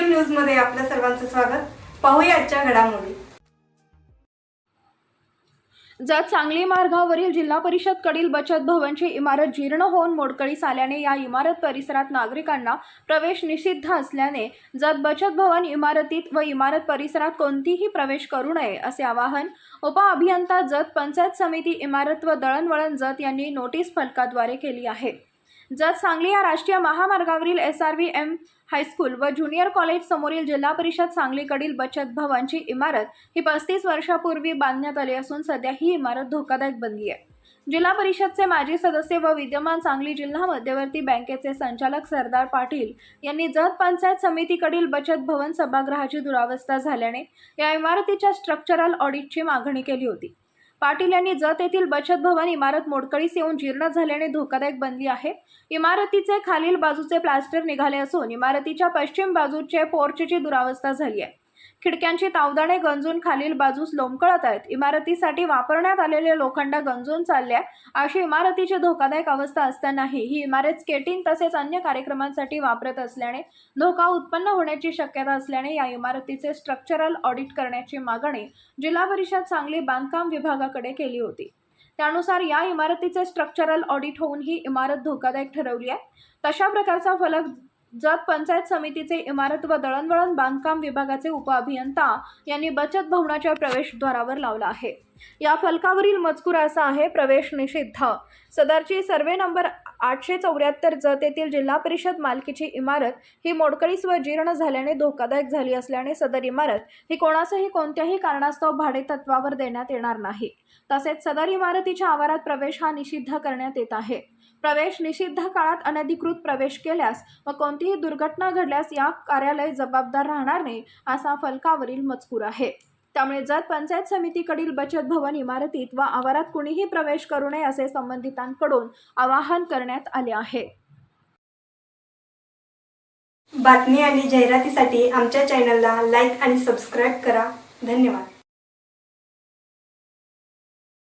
न्यूजमध्ये आपल्या सर्वांचं स्वागत. पाहूया आजच्या घडामोडी. जत सांगली मार्गावरील जिल्हा परिषदकडील बचत भवनची इमारत जीर्ण होऊन मोडकळीस आल्याने या इमारत परिसरात नागरिकांना प्रवेश निषिद्ध असल्याने जत बचत भवन इमारतीत व इमारत परिसरात कोणतीही प्रवेश करू नये असे आवाहन उपअभियंता जत पंचायत समिती इमारत व दळणवळण जत यांनी नोटीस फलकाद्वारे केली आहे. जत सांगली या राष्ट्रीय महामार्गावरील S R V M high school व ज्युनियर कॉलेज समोरील जिल्हा परिषद सांगलीकडील बचत भवनची इमारत ही पस्तीस वर्षापूर्वी बांधण्यात आली असून सध्या ही इमारत धोकादायक बनली आहे. जिल्हा परिषदचे माजी सदस्य व विद्यमान सांगली जिल्हा मध्यवर्ती बँकेचे संचालक सरदार पाटील यांनी जत पंचायत समितीकडील बचत भवन सभागृहाची दुरावस्था झाल्याने या इमारतीच्या स्ट्रक्चरल ऑडिटची मागणी केली होती. पाटील यांनी जत येथील बचत भवन इमारत मोडकळीस येऊन जीर्ण झाल्याने धोकादायक बनली आहे. इमारतीचे खालील बाजूचे प्लास्टर निघाले असून इमारतीच्या पश्चिम बाजूचे पोर्चची दुरावस्था झाली आहे. खिडक्यांची तावदाणे गंजून खालील बाजूस लोंबकळत आहेत. इमारतीसाठी वापरण्यात आलेले लोखंड गंजून चालल्या अशी इमारतीची धोकादायक अवस्था असतानाही ही इमारत स्केटिंग तसेच अन्य कार्यक्रमांसाठी वापरत असल्याने धोका उत्पन्न होण्याची शक्यता असल्याने या इमारतीचे स्ट्रक्चरल ऑडिट करण्याची मागणी जिल्हा परिषद सांगली बांधकाम विभागाकडे केली होती. त्यानुसार या इमारतीचे स्ट्रक्चरल ऑडिट होऊन ही इमारत धोकादायक ठरवली आहे. तशा प्रकारचा फलक जत पंचायत समितीचे इमारत व दळणवळण बांधकाम विभागाचे उपअभियंता यांनी बचत भवनाच्या प्रवेशद्वारावर लावला आहे. या फलकावरील मजकूर असा आहे प्रवेश निषिद्ध. सदरची सर्वे नंबर आठशे चौऱ्याहत्तर जत येथील जिल्हा परिषद मालकीची इमारत ही मोडकळीस व जीर्ण झाल्याने धोकादायक झाली असल्याने सदर इमारत ही कोणासही कोणत्याही कारणास्तव भाडे तत्वावर देण्यात येणार नाही. तसेच सदर इमारतीच्या आवारात प्रवेश हा निषिद्ध करण्यात येत आहे. प्रवेश निषिद्ध काळात अनधिकृत प्रवेश केल्यास व कोणतीही दुर्घटना घडल्यास या कार्यालय जबाबदार राहणार नाही असा फलकावरील मजकूर आहे. त्यामुळे जत पंचायत समितीकडील बचत भवन इमारतीत व आवारात कुणीही प्रवेश करू नये असे संबंधितांकडून आवाहन करण्यात आले आहे. बातमी आणि जाहिरातीसाठी आमच्या चॅनलला लाईक आणि सबस्क्राईब करा. धन्यवाद.